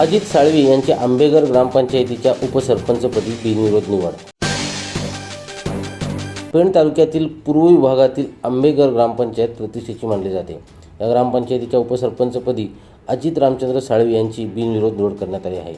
अजित साळवी यांच्या आंबेगर ग्रामपंचायतीच्या उपसरपंचपदी बिनविरोध निवड. पेण तालुक्यातील पूर्व विभागातील आंबेगर ग्रामपंचायत प्रतिष्ठेची मानली जाते. या ग्रामपंचायतीच्या उपसरपंचपदी अजित रामचंद्र साळवी यांची बिनविरोध निवड करण्यात आली आहे.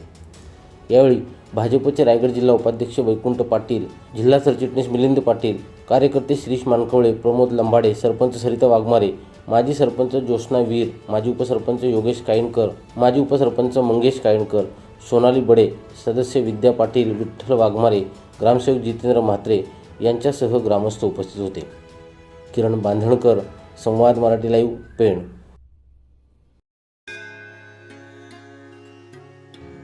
यावेळी भाजपचे रायगड जिल्हा उपाध्यक्ष वैकुंठ पाटील जिल्हा सरचिटणीस मिलिंद पाटील कार्यकर्ते श्रीश मानकवळे प्रमोद लंबाडे सरपंच सरिता वाघमारे माजी सरपंच ज्योत्स्ना वीर माजी उपसरपंच योगेश कायणकर माजी उपसरपंच मंगेश कायणकर सोनाली बडे सदस्य विद्या पाटील विठ्ठल वाघमारे ग्रामसेवक जितेंद्र म्हात्रे यांच्यासह ग्रामस्थ उपस्थित होते. किरण बांधणकर संवाद मराठी लाईव्ह पेण.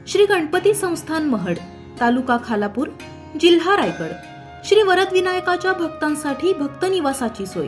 श्री गणपती संस्थान महड तालुका खालापूर जिल्हा रायगड. श्री वरदविनायकाच्या भक्तांसाठी भक्त निवासाची सोय.